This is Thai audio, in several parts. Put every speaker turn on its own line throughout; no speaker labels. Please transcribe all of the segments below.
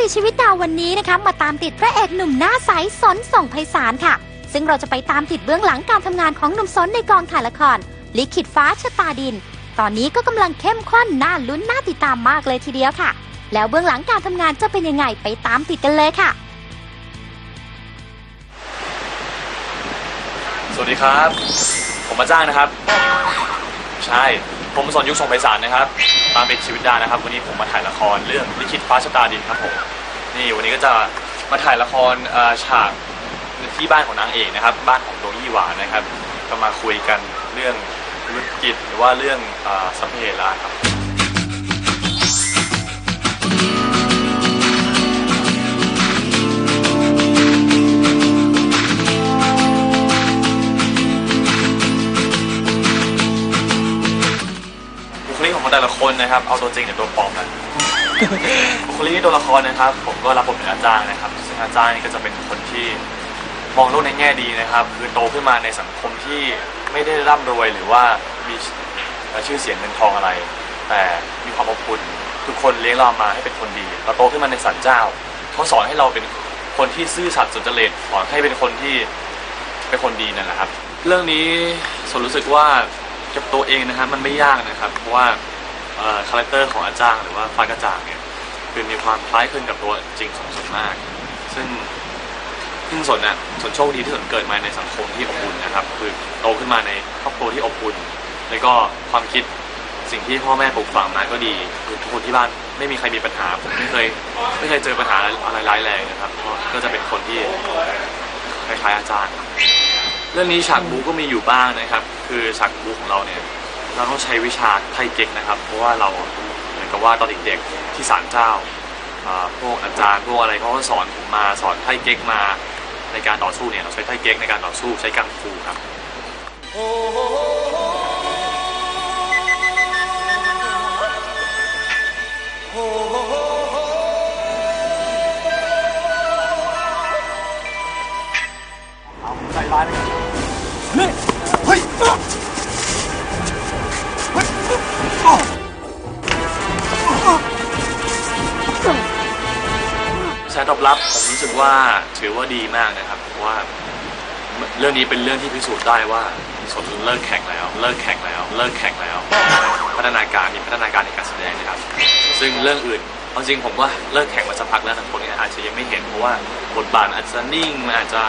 ติดชีวิตดาววันนี้นะคะมาตามติดพระเอกหนุ่มหน้าใสสนส่งไพศาลค่ะ ซึ่งเราจะไปตามติดเบื้องหลังการทำงานของหนุ่มสนในกองถ่ายละคร ลิขิตฟ้าชะตาดิน ตอนนี้ก็กำลังเข้มข้นน่าลุ้นน่าติดตามมากเลยทีเดียวค่ะ แล้วเบื้องหลังการทำงานจะเป็นยังไงไปตามติดกันเลยค่ะ
สวัสดีครับ ผมมาจ้างนะครับ ใช่ ผมสอนยุคทรงไพศาลนะครับ ตามเป็นชีวิตดานะครับ วันนี้ผมมาถ่ายละครเรื่องลิขิตฟ้าชะตาดินครับผมนี่วันนี้ก็จะมาถ่ายละครเอ่อฉากที่บ้านของนางเอกนะครับ บ้านของดวงยี่หวานนะครับ ก็มาคุยกันเรื่องธุรกิจหรือว่าเรื่องเอ่อสัมเพลาครับ แต่ละคนนะครับ เอาตัวจริงกับตัวปลอมนะบุคลิกตัวละครนะครับ ผมก็รับบทเป็นอาจารย์นะครับ ซึ่งอาจารย์นี่ก็จะเป็นคนที่มองโลกในแง่ดีนะครับ คือโตขึ้นมาในสังคมที่ไม่ได้ร่ำรวยหรือว่ามีชื่อเสียงเงินทองอะไร แต่มีความอบอุ่นทุกคนเลี้ยงเรามาให้เป็นคนดีเราโตขึ้นมาในสันเจ้าเขาสอนให้เราเป็นคนที่ซื่อสัตย์สุจริตสอนให้เป็นคนที่เป็นคนดีนั่นแหละครับ เรื่องนี้สนรู้สึกว่ากับตัวเองนะครับมันไม่ยากนะครับ เพราะว่า คาแรคเตอร์ของอาจารย์หรือว่าฟ้ากระจ่างเนี่ยคือมีความคล้ายคลึงกับตัวจริงของสนมาก ซึ่งซึ่งสนน่ะสนโชคดีที่สนเกิดมาในสังคมที่อบอุ่นนะครับ คือโตขึ้นมาในครอบครัวที่อบอุ่น แล้วก็ความคิดสิ่งที่พ่อแม่ปลูกฝังมาก็ดีคือทุกคนที่บ้านไม่มีใครมีปัญหาผมไม่เคยไม่เคยเจอปัญหาอะไรร้ายแรงนะครับ ก็ก็จะเป็นคนที่คล้ายๆอาจารย์ เรื่องนี้ฉากบูก็มีอยู่บ้างนะครับ คือฉากบูของเราเนี่ย เราต้องใช้วิชาไทยเก๊กนะครับ เพราะว่าเราเหมือนกับว่าตอนเด็กๆที่ศาลเจ้าอ่าพวกอาจารย์พวกอะไรเขาก็สอนผมมาสอนไทยเก๊กมาในการต่อสู้เนี่ยเราใช้ไทยเก๊กในการต่อสู้ใช้กังฟูครับเอาใส่ร้ายเลยนี่เฮ้ย เฮ้ยแสตอบรับผมรู้สึกว่าถือว่าดีมากนะครับเพราะว่าเรื่องนี้เป็นเรื่องที่พิสูจน์ได้ว่าสนเลิกแข่งแล้ว เลิกแข่งแล้ว เลิกแข่งแล้ว พัฒนาการมีพัฒนาการในการแสดงนะครับ ซึ่งเรื่องอื่นเอาจริงผมว่าเลิกแข่งมาสักพักแล้วแต่คนนี้อาจจะยังไม่เห็นเพราะว่าบทบาทอาจจะนิ่งมันอาจจะ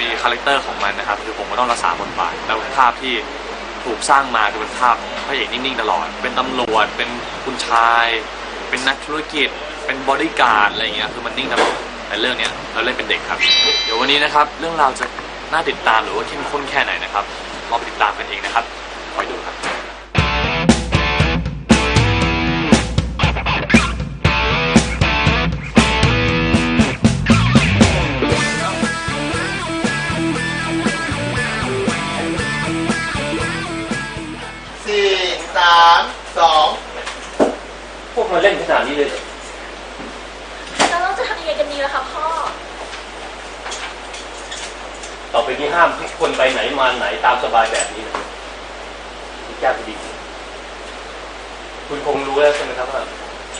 มีคาแรคเตอร์ของมันนะครับคือผมก็ต้องรักษาบทบาทแล้วภาพที่ถูกสร้างมาคือเป็นภาพพระเอกนิ่งๆตลอด เป็นตำรวจเป็นคุณชาย เป็นนักธุรกิจ เป็นบอดี้การ์ดอะไรอย่างเงี้ยคือมันนิ่งตลอดแต่เรื่องเนี้ยเราเล่นเป็นเด็กครับ เดี๋ยววันนี้นะครับ เรื่องราวจะน่าติดตามหรือว่าเข้มข้นแค่ไหนนะครับลองไปติดตามกันเองนะครับคอยดูครับ
สี่สามสอง
พวกมันเล่นขนาดนี้เลยเหรอ
แล้วเราจะทำยังไงกันดีล่ะคะพ่อ
ต่อไปนี้ห้ามทุกคนไปไหนมาไหนตามสบายแบบนี้นะคุณแก้วดีคุณคงรู้แล้วใช่ไหมครับว่า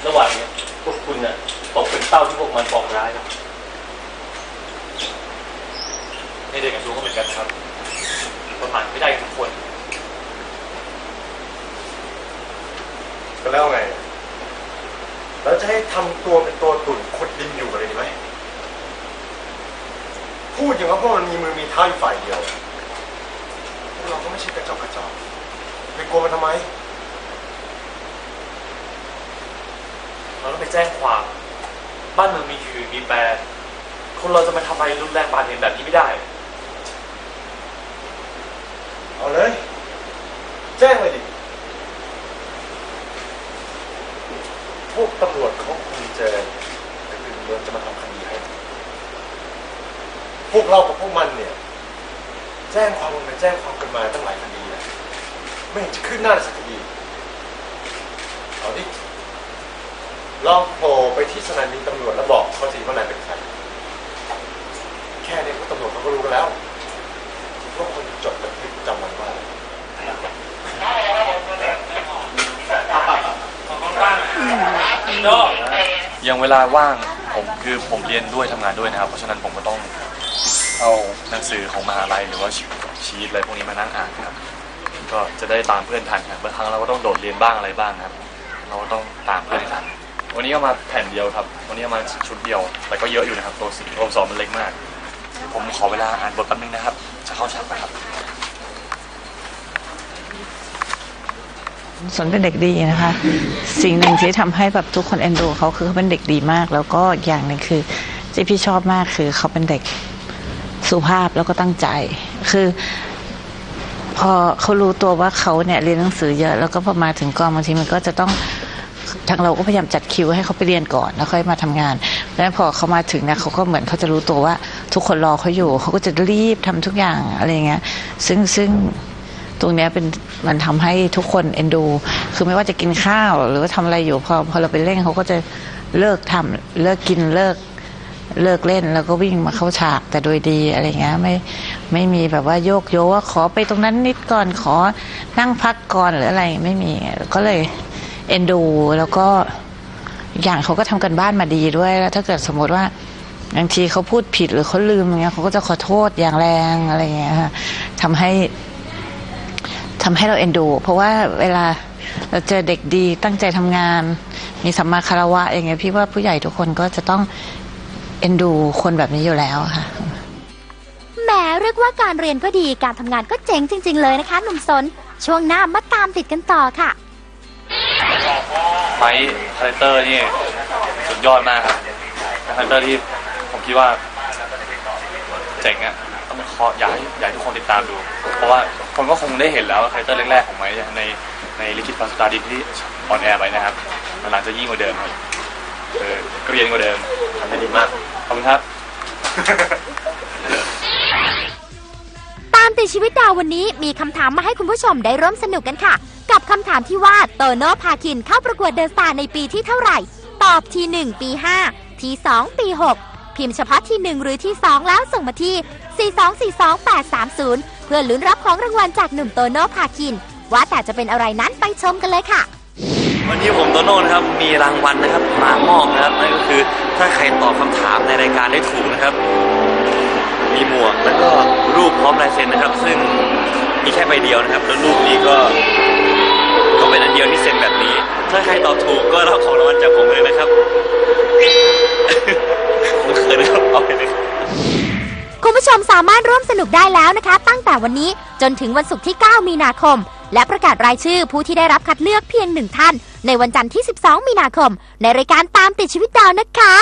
ระหว่างเนี้ยพวกคุณน่ะตกเป็นเป้าที่พวกมันปองร้าย
ในเด็กกับรู้ก็เหมือนกันครับประมาณไม่ได้ทุกคน
ก็แล้วไงเราจะให้ทำตัวเป็นตัวตุ่นขุดดินอยู่อะไรดีไหม พูดอย่างว่าพวกมันมีมือมีเท้าอยู่ฝ่ายเดียวพวกเราก็ไม่ใช่กระจอกกระจอกไปกลัวมันทำไม
เราต้องไปแจ้งความ บ้านเมืองมีขื่อมีแปร คนเราจะมาทำอะไรรุนแรงบาดเห็นแบบนี้ไม่ได้
เอาเลย แจ้งเลยดิ พวกตำรวจเขาคงเจอแต่อื่นเมืองจะมาทำ วกเรากับพวกมันเนี่ย แจ้งความกันไปแจ้งความกันมาตั้งหลายคดีแล้วไม่เห็นจะขึ้นหน้าสักคดีเอาดิลองโผล่ไปที่สถานีตำรวจแล้วบอกเขาสิว่านายเป็นใครแค่นี้พวกตำรวจเขาก็รู้กันแล้วว่าคนจดบันทึกจำวันว่าอะไร
อย่างเวลาว่างผมคือผมเรียนด้วยทำงานด้วยนะครับ เพราะฉะนั้นผมก็ต้อง เอาหนังสือของมหาลัยหรือว่าชีตอะไรพวกนี้มานั่งอ่านครับ ก็จะได้ตามเพื่อนทันครับบางครั้งเราก็ต้องโดดเรียนบ้างอะไรบ้างครับ เราก็ต้องตามเพื่อนทันวันนี้เอามาแผ่นเดียวครับ วันนี้เอามาชุดเดียว แต่ก็เยอะอยู่นะครับ ตัวสีตัวสอบมันเล็กมาก ผมขอเวลาอ่านบทแป๊บนึงนะครับ จะเข้าฉากนะครับ
สนเป็นเด็กดีนะคะ สิ่งหนึ่งที่ทำให้แบบทุกคนเอ็นดูเขาคือเขาเป็นเด็กดีมาก แล้วก็อย่างหนึ่งคือที่พี่ชอบมากคือเขาเป็นเด็ก สุภาพแล้วก็ตั้งใจ คือ พอเขารู้ตัวว่าเขาเนี่ยเรียนหนังสือเยอะ แล้วก็พอมาถึงกองบางทีมันก็จะต้องทางเราก็พยายามจัดคิวให้เขาไปเรียนก่อนแล้วค่อยมาทำงานแล้วพอเขามาถึงเนี่ยเขาก็เหมือนเขาจะรู้ตัวว่า ทุกคนรอเขาอยู่ เขาก็จะรีบทำทุกอย่างอะไรอย่างเงี้ย ซึ่งซึ่งตรงเนี้ยเป็นมันทำให้ทุกคนเอ็นดู คือไม่ว่าจะกินข้าว หรือว่าทำอะไรอยู่พอพอเราไปเล่นเขาก็จะเลิกทำเลิกกินเลิก เลิกเล่นแล้วก็วิ่งมาเข้าฉากแต่โดยดีอะไรเงี้ยไม่ไม่มีแบบว่าโยกโยว่าขอไปตรงนั้นนิดก่อนขอนั่งพักก่อนหรืออะไรไม่มีก็เลยเอ็นดู แล้วก็อย่างเขาก็ทำกันบ้านมาดีด้วยแล้วถ้าเกิดสมมติว่าบางทีเขาพูดผิดหรือเขาลืมอย่างเงี้ยเขาก็จะขอโทษอย่างแรงอะไรเงี้ยค่ะทำให้ทำให้เราเอ็นดู เพราะว่าเวลาเราเจอเด็กดีตั้งใจทำงาน มีสัมมาคารวะอย่างเงี้ยพี่ว่าผู้ใหญ่ทุกคนก็จะต้อง เอ็นดูคนแบบนี้อยู่แล้วค่ะ
แหมเรียกว่าการเรียนก็ดีการทำงานก็เจ๋งจริง ๆ เลยนะคะ หนุ่มสน ช่วงหน้ามาตามติดกันต่อค่ะ
ไมค์คาแรคเตอร์นี่สุดยอดมากครับเป็นคาแรคเตอร์ที่ผมคิดว่าเจ๋งอะต้องขออยากให้อยากให้ทุกคนติดตามดู เพราะว่าคนก็คงได้เห็นแล้วคาแรคเตอร์แรกๆของไมค์ในในลิขิตฟันสตาร์ดินที่ออนแอร์ไปนะครับหลังจะยิ่งกว่าเดิมครับเออเกรียนกว่าเดิมทำได้ดีมากข อบคุณครับ
ตามติดชีวิตดาววันนี้มีคำถามมาให้คุณผู้ชมได้ร่วมสนุกกันค่ะ กับคำถามที่ว่าโตโน่พาคินเข้าประกวดเดอะสตาร์ในปีที่เท่าไหร่ ตอบที 1 ปี 5 ที 2 ปี 6 พิมพ์เฉพาะที่1หรือที่ 2 แล้วส่งมาที่ 4242830 เพื่อลุ้นรับของรางวัลจากหนุ่มโตโน่พาคิน ว่าแต่จะเป็นอะไรนั้นไปชมกันเลยค่ะ
วันนี้ผมโตโน่นะครับมีรางวัลนะครับมามอบนะครับนั่นก็คือถ้าใครตอบคำถามในรายการได้ถูกนะครับ มีหมวกแล้วก็รูปพร้อมลายเซ็นนะครับ ซึ่งมีแค่ใบเดียวนะครับ แล้วรูปนี้ก็ก็เป็นอันเดียวที่เซ็นแบบนี้ ถ้าใครตอบถูกก็รับของรางวัลจากผมเลยนะครับผมเขินะครับเอาไปเลยครับ
คุณผู้ชมสามารถร่วมสนุกได้แล้วนะคะ ตั้งแต่วันนี้จนถึงวันศุกร์ที่ 9 มีนาคม และประกาศรายชื่อผู้ที่ได้รับคัดเลือกเพียงหนึ่งท่าน ในวันจันทร์ที่ 12 มีนาคม ในรายการตามติดชีวิตดาวนะคะ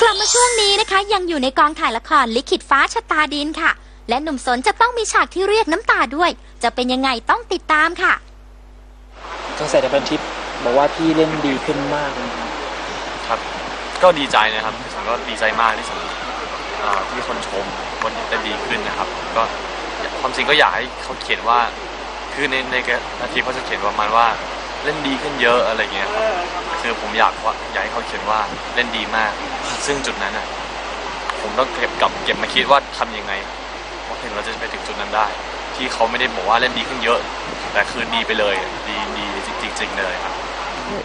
กลับมาช่วงนี้นะคะ ยังอยู่ในกองถ่ายละครลิขิตฟ้าชะตาดินค่ะ และหนุ่มสนจะต้องมีฉากที่เรียกน้ำตาด้วย จะเป็นยังไงต้องติดตามค่ะ
กระแสในบันทิปบอกว่าพี่เล่นดีขึ้นมากเลยครับ
ครับ ก็ดีใจนะครับผมก็ดีใจมากที่สุดอ่าที่คนชมคนเต้นดีขึ้นนะครับ ก็ ความจริงก็อยากให้เขาเขียนว่า คือในในนาทีเขาจะเขียนประมาณว่าเล่นดีขึ้นเยอะอะไรเงี้ยครับคือผมอยากว่าอยากให้เขาเขียนว่าเล่นดีมาก ซึ่งจุดนั้นอะผมต้องเก็บกลับเก็บมาคิดว่าทำยังไงว่าถึงเราจะไปถึงจุดนั้นได้ ที่เขาไม่ได้บอกว่าเล่นดีขึ้นเยอะ แต่คือดีไปเลยดีดีจริงๆเลยครับ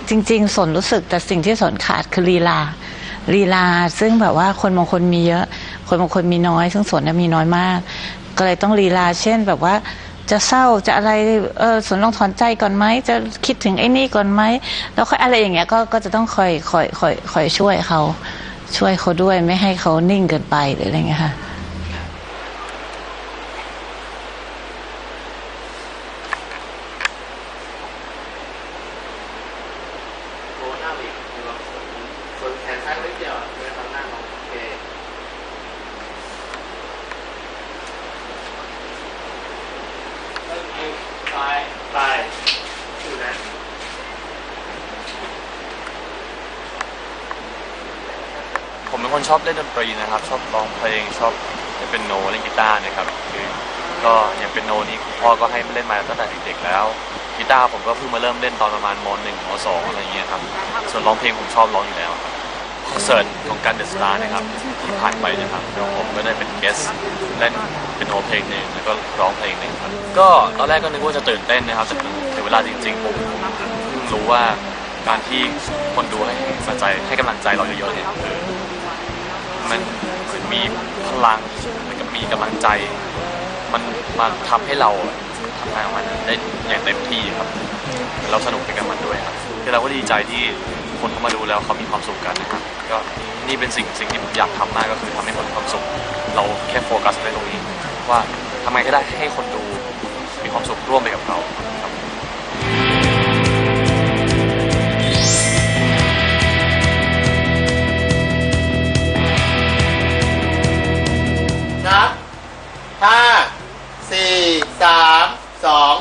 จริง ๆสนรู้สึกแต่สิ่งที่สนขาดคือลีลาลีลาซึ่งแบบว่าคนบางคนมีเยอะ คนบางคนมีน้อย ซึ่งสนน่ะมีน้อยมาก ก็เลยต้องลีลา เช่นแบบว่าจะเศร้าจะอะไรเออสนลองถอนใจก่อนไหมจะคิดถึงไอ้นี่ก่อนไหมแล้วค่อยอะไรอย่างเงี้ยก็ก็จะต้องคอยคอยคอยคอยช่วยเขาช่วยเขาด้วยไม่ให้เขานิ่งเกินไปหรืออะไรเงี้ยค่ะ
ชอบเล่นดนตรีนะครับ ชอบร้องเพลงชอบเล่นเป็นโนเล่นกีตาร์นะครับคือก็อย่างเป็นโนนี่คุณพ่อก็ให้เล่นมาตั้งแต่เด็กๆแล้วกีตาร์ผมก็เพิ่งมาเริ่มเล่นตอนประมาณมหนึ่งมสองอะไรอย่างเงี้ยครับส่วนร้องเพลงผมชอบร้องอยู่แล้วคอนเสิร์ตของการเดอะสตาร์นะครับที่ผ่านไปนะครับเดี๋ยวผมก็ได้เป็นเกสเล่นเป็นโนเพลงหนึ่งแล้วก็ร้องเพลงหนึ่งครับก็ตอนแรกก็นึกว่าจะตื่นเต้นนะครับแต่ถึงเวลาจริงๆผมผมเพิ่งว่าการที่คนดูให้กำลังใจให้กำลังใจเราเยอะๆเนี่ยคือ มันเหมือนมีพลังมือนกับมีกำลังใจ มันมาทำให้เราทำงานมันได้อย่างเต็มที่ครับ เราสนุกไปกับมันด้วยครับคือเราก็ดีใจที่คนเข้ามาดูแล้วเขามีความสุขกันนะครับก็นี่เป็นสิ่งสิ่งที่ผมอยากทำมากก็คือทำให้คนมีความสุข เราแค่โฟกัสในตรงนี้ ว่าทำไงก็ได้ให้คนดูมีความสุขร่วมไปกับเราครับ
ห้าสี่สามสอง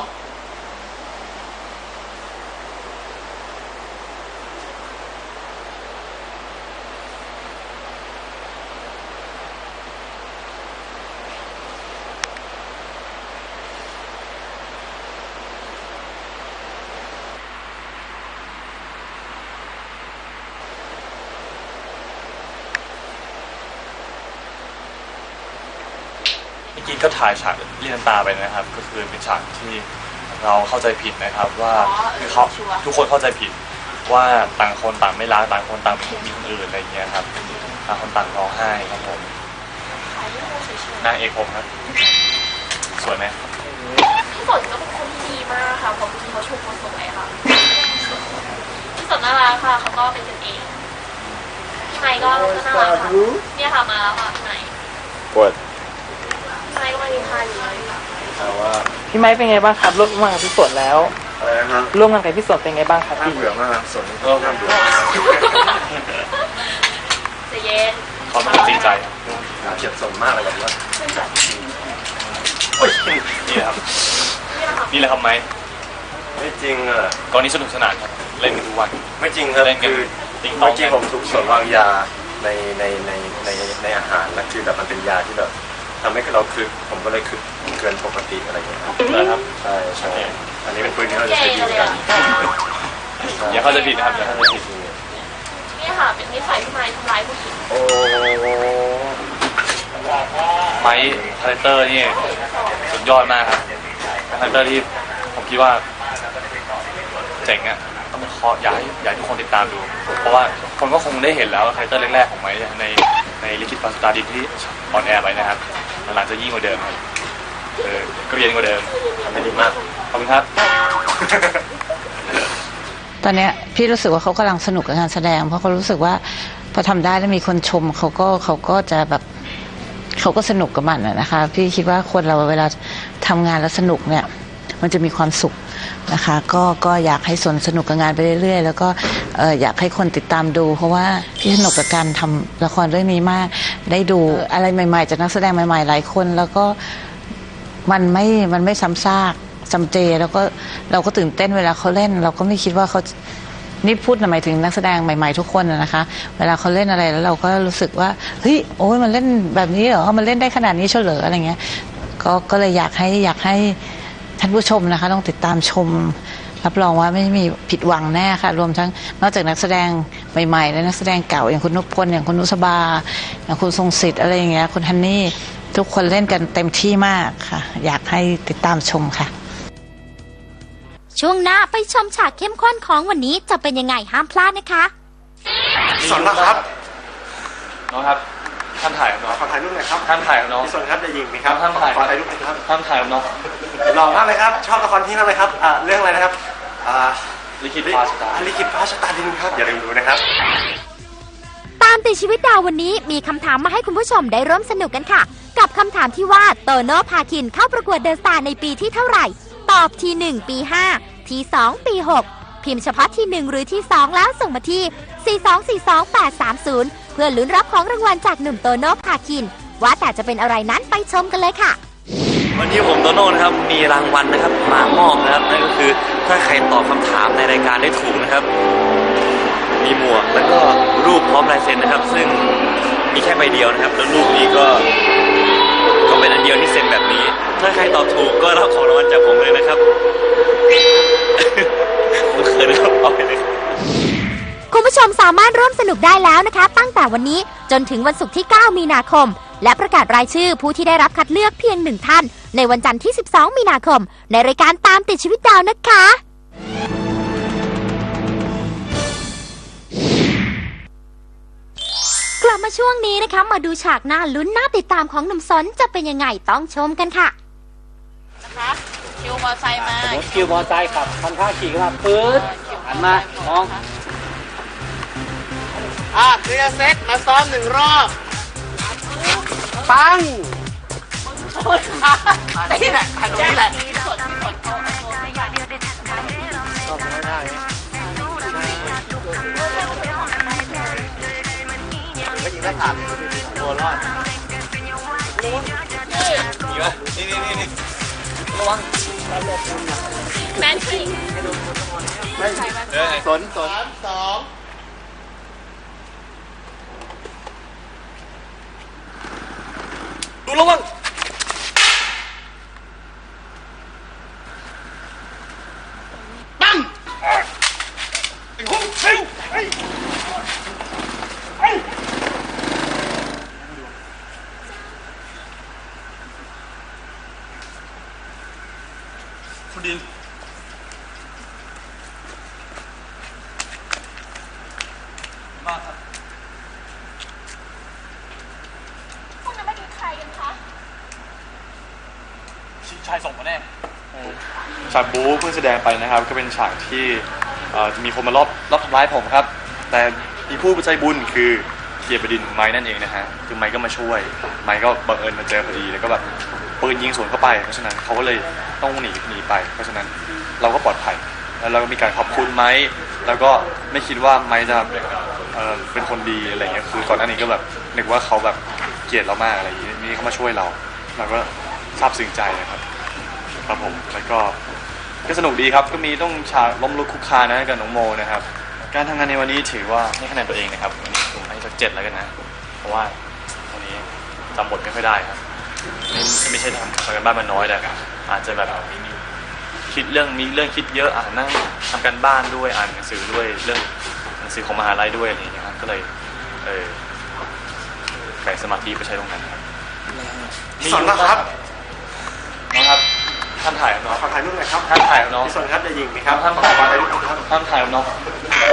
เมื่อกี้ก็ถ่ายฉากเลียนตาไปนะครับ ก็คือเป็นฉากที่เราเข้าใจผิดนะครับ ว่าคือเขาทุกคนเข้าใจผิดว่าต่างคนต่างไม่รักต่างคนต่างมีคนอื่นอะไรเงี้ยครับต่างคนต่างร้องไห้ครับผม
ถ่ายรูปเฉย
นางเอกผมครับ สวยไหม
ๆพี่สนก็เป็นคนที่ดีมากค่ะเพราะพี่เขาชมคนสวยค่ะพี่สนน่ารักค่ะเขาก็เป็นกันเองพี่ไมค์ก็ก็น่ารักค่ะเนี่ยค่ะมาแล้วค่ะพี่ไมค์
ปวด
พี่ไมค์ก็มาดีค่ะอยู่เลยค่ะ
แต่ว่า
พี่ไม้เป็นไงบ้างครับร่วมงานกับพี่ฝนแล้ว
อะไรนะ
ร่วมงานกับพี่ฝนเป็นไงบ้างครับ
น่า
พี่
เบื่อมากนะสน
เออ
น่าเบื่อ
ใจะเย็น
เขาเป็นคนจริงใจครับ
เกลียดสนมากเลยแบบว่า
โอ้ยนี่แหละครับ
นี่แหละค่ะ
นี่แหละครับไหม
ไม่จริงอะ
กองนี้สนุกสนานครับ เล่นกันทุกวัน
ไม่จริงครับ
เล่นกัน
คือ
ติ๊งต๊อ
เมื่
ง
อกี้ผมถูกสนวางยาในในในในในอาหารแล้วคือแบบมันเป็นยาที่แบบ ทำให้เราคึกผมก็เลยคึกเกินปกติอะไรอย่างเงี้ยครับ
นะครับ
ใช่ใช่อันนี้เป็นปืนที่เราจะใช้ยิงกัน
อย่าเข้าใจผิดนะครับอย่าเข้าใจผิด
นี่ค่ะ เป็นนิสัยพี่ไมค์ทำร้ายผู้หญิง
โอ้
ไม้คาแรคเตอร์นี่สุดยอดมากครับเป็นคาแรคเตอร์ที่ผมคิดว่าเจ๋งอะต้องขออยากให้อยากให้ทุกคนติดตามดู เพราะว่าคนก็คงได้เห็นแล้วคาแรคเตอร์แรกๆของไม้ในในลิขิตฟัสตาดิที่ออนแอร์ไปนะครับ หลังจะยิ่งกว่าเดิมครับเออเกรียนกว่าเดิม
ทำได้ดีมาก
ขอบคุณครับ
ตอนเนี้ยพี่รู้สึกว่าเขากำลังสนุกกับงานแสดง เพราะเขารู้สึกว่าพอทำได้แล้วมีคนชมเขาก็เขาก็จะแบบเขาก็สนุกกับมันอะนะคะ พี่คิดว่าคนเราเวลาทำงานแล้วสนุกเนี่ย มันจะมีความสุขนะคะ ก็ก็อยากให้สนสนุกกับงานไปเรื่อยๆ แล้วก็เอ่ออยากให้คนติดตามดู เพราะว่าพี่สนุกกับการทำละครเรื่องนี้มาก ได้ดูอะไรใหม่ ๆ จากนักแสดงใหม่ ๆ หลายคน แล้วก็มันไม่มันไม่ซ้ำซากจำเจแล้วก็เราก็ตื่นเต้นเวลาเขาเล่น เราก็ไม่คิดว่าเขานี่พูดหมายถึงนักแสดงใหม่ ๆ ทุกคนนะคะ เวลาเขาเล่นอะไรแล้วเราก็รู้สึกว่าเฮ้ยโอ้ยมันเล่นแบบนี้เหรอมันเล่นได้ขนาดนี้เฉลออะไรเงี้ยก็ก็เลยอยากให้อยากให้ท่านผู้ชมนะคะ ต้องติดตามชม รับรองว่าไม่มีผิดหวังแน่ค่ะ รวมทั้งนอกจากนักแสดงใหม่ๆ และนักแสดงเก่าอย่างคุณนพพลอย่างคุณนุสบาอย่างคุณทรงสิทธิ์อะไรอย่างเงี้ยคุณฮันนี่ทุกคนเล่นกันเต็มที่มากค่ะ อยากให้ติดตามชมค่ะ
ช่วงหน้าไปชมฉากเข้มข้นของวันนี้จะเป็นยังไงห้ามพลาดนะคะ
สนนะครับ
น้องครับท่านถ่ายครับน้อง
ขอถ่ายรูปหน่อยครับ
ท่านถ่ายครับน้อง
พี่สนครับจะยิงไหมครับ
ท่านถ่าย
ขอถ่ายรูปหน่อยครับ
ท่านถ่ายครับน้อง
หล่อมากเลยครับ ชอบละครที่นั่นเลยครับอ่าเรื่องอะไรนะครับอ่า
ลิขิตฟ้าชะตา
ลิขิตฟ้าชะตาดินครับ อย่าลืมดูนะครับ
ตามติดชีวิตดาววันนี้มีคำถามมาให้คุณผู้ชมได้ร่วมสนุกกันค่ะ กับคำถามที่ว่าโตโน่พาคินเข้าประกวดเดอะสตาร์ในปีที่เท่าไหร่ ตอบที 1 ปี 5 ที 2 ปี 6 พิมพ์เฉพาะที่ 1 หรือที่ 2 แล้วส่งมาที่ 4242830 เพื่อลุ้นรับของรางวัลจากหนุ่มโตโน่พาคิน ว่าแต่จะเป็นอะไรนั้นไปชมกันเลยค่ะ
วันนี้ผมโตโน่นะครับมีรางวัลนะครับ มามอบนะครับนั่นก็คือถ้าใครตอบคำถามในรายการได้ถูกนะครับ มีหมวกแล้วก็รูปพร้อมลายเซ็นนะครับ ซึ่งมีแค่ใบเดียวนะครับ แล้วรูปนี้ก็ก็เป็นอันเดียวที่เซ็นแบบนี้ ถ้าใครตอบถูกก็รับของรางวัลจากผมเลยนะครับ ผมเขินนะครับเอาไปเลยครับ
คุณผู้ชมสามารถร่วมสนุกได้แล้วนะคะ ตั้งแต่วันนี้จนถึงวันศุกร์ที่ 9 มีนาคม และประกาศรายชื่อผู้ที่ได้รับคัดเลือกเพียงหนึ่งท่าน ในวันจันทร์ที่ 12 มีนาคม ในรายการตามติดชีวิตดาวนะคะ กลับมาช่วงนี้นะคะ มาดูฉากหน้าลุ้นหน้าติดตามของหนุ่มสนจะเป็นยังไงต้องชมกันค่ะ
นะคะคิวมอไซค์มา
สมคิวมอไซค์ขับคันข้าขี่เข้าปื๊ดหันมามอง
อะเคลียร์เซตมาซ้อมหนึ่งรอบปัง นี่แหละอันนี้แหละไม่ยิงได้ขาดตัวรอด
แมนทริง
สนสนสอง
ดูระวัง คุณดิน มากครับ
พวกนั้นไม่ดูใครกันคะ
ชิงชายส่งมาแน่
ฉากบู๊เพิ่งแสดงไปนะครับ ก็เป็นฉากที่เอ่อจะมีคนมารอบรอบทำร้ายผมครับ แต่มีผู้ใจบุญคือเกียรติบดินทร์ไม้นั่นเองนะฮะคือไม้ก็มาช่วย ไม้ก็บังเอิญมาเจอพอดีแล้วก็แบบปืนยิงสวนเข้าไป เพราะฉะนั้นเขาก็เลยต้องหนีหนีไป เพราะฉะนั้นเราก็ปลอดภัย แล้วเราก็มีการขอบคุณไม้แล้วก็ไม่คิดว่าไม้จะเอ่อเป็นคนดีอะไรเงี้ยคือก่อนหน้านี้ก็แบบนึกว่าเขาแบบเกลียดเรามากอะไรอย่างเงี้ยนี่เขามาช่วยเรา เราก็ซาบซึ้งใจนะครับ ครับผมแล้วก็ ก็สนุกดีครับก็มีต้องฉากล้มลุกคุกคานนะกับน้องโมนะครับ การทำงานในวันนี้ถือว่าให้คะแนนตัวเองนะครับวันนี้ผมให้สักเจ็ดแล้วกันนะ เพราะว่าวันนี้จำบทไม่ค่อยได้ครับไม่ไม่ใช่ทำทำกันบ้านมันน้อยแต่อาจจะแบบคิดเรื่องมีเรื่องคิดเยอะอ่านนั่งทำกันบ้านด้วยอ่านหนังสือด้วยเรื่องหนังสือของมหาลัยด้วยอะไรอย่างเงี้ยครับก็เลยเออแบ่งสมาธิไปใช้ตรงนั้นครับ
สอนนะครับ
ท่านถ่ายกับน้อง
ขอถ่ายรูปหน่อยครับ
ท่านถ่ายกับน้อง
พี่สนครับจะยิงไหมครับ
ท่าน
ขอถ่ายรูปครับ
ท่านถ่ายกับน้อง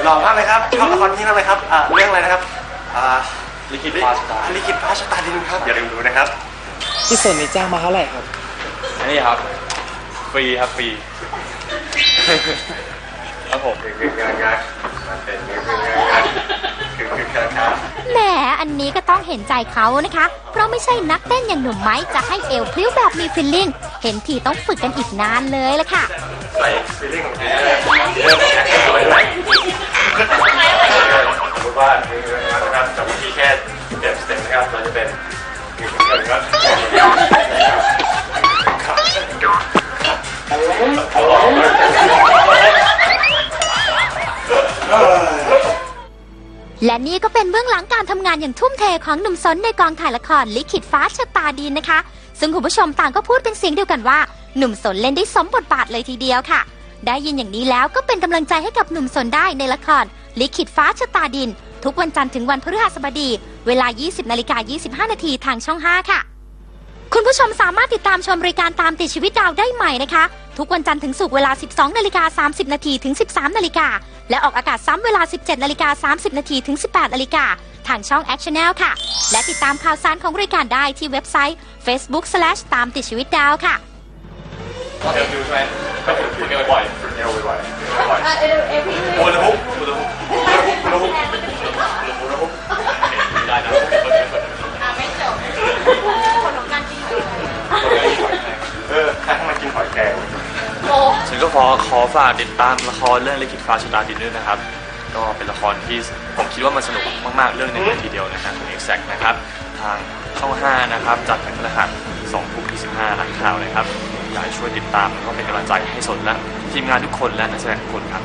หล่อมากเลยครับชอบละครที่นั่นเลยครับอ่าเรื่องอะไรนะครับอ่า
ลิขิตฟ้าชะตา
ลิขิตฟ้าชะตาดินครับอย่าลืมดูนะครับ
พี่สนนี่จ้างมาเท่าไหร่ครับ
อันนี้ครับฟรีครับฟรีครับผม
คืองานงานมันเป็นคืองานงานคือคือการงาน
แหมอันนี้ก็ต้องเห็นใจเขานะคะ เพราะไม่ใช่นักเต้นอย่างหนุ่มไม้จะให้เอวพลิ้วแบบมีฟิลลิ่งเห็นทีต้องฝึกกันอีกนานเลยละค่ะ
ใส่ฟีลลิ่งของตัวเอเรื่องของแอคชั่นไว้ด้วยสมมติว่าคืองนะครับจากวิธีแค่เก็บสเต็ปนะครับเราจะเป็นคือคือการงานครับ
และนี่ก็เป็นเบื้องหลังการทำงานอย่างทุ่มเทของหนุ่มสนในกองถ่ายละครลิขิตฟ้าชะตาดินนะคะ ซึ่งคุณผู้ชมต่างก็พูดเป็นเสียงเดียวกันว่า หนุ่มสนเล่นได้สมบทบาทเลยทีเดียวค่ะ ได้ยินอย่างนี้แล้วก็เป็นกำลังใจให้กับหนุ่มสนได้ในละครลิขิตฟ้าชะตาดิน ทุกวันจันทร์ถึงวันพฤหัสบดี เวลา 20นาฬิกา25 นาทีทางช่อง 5 ค่ะ คุณผู้ชมสามารถติดตามชมรายการตามติดชีวิตดาวได้ใหม่นะคะ ทุกวันจันทร์ถึงศุกร์เวลา 12นาฬิกา30นาทีถึง 13นาฬิกาและออกอากาศซ้ำเวลา 17นาฬิกา30นาทีถึง 18นาฬิกาทางช่อง Action Channel ค่ะ และติดตามข่าวสารของรายการได้ที่เว็บไซต์ facebook ตามติดชีวิตดาวค่ะ
เอลฟิวใช่ไหม อขอฝากติดตามละครเรื่องลิขิตฟ้าชะตาดินด้วยนะครับ ก็เป็นละครที่ผมคิดว่ามันสนุกมากๆเรื่องหนึงเลยทีเดียวนะฮะของ Exact นะครับ ทางช่อง 5 นะครับจัดเป็นพฤหัส2ทุ่ม25หลังข่าวนะครับอยากให้ช่วยติดตามแล้วก็เป็นกำลังใจให้สนและทีมงานทุกคนและนักแสดงทุกคนครับ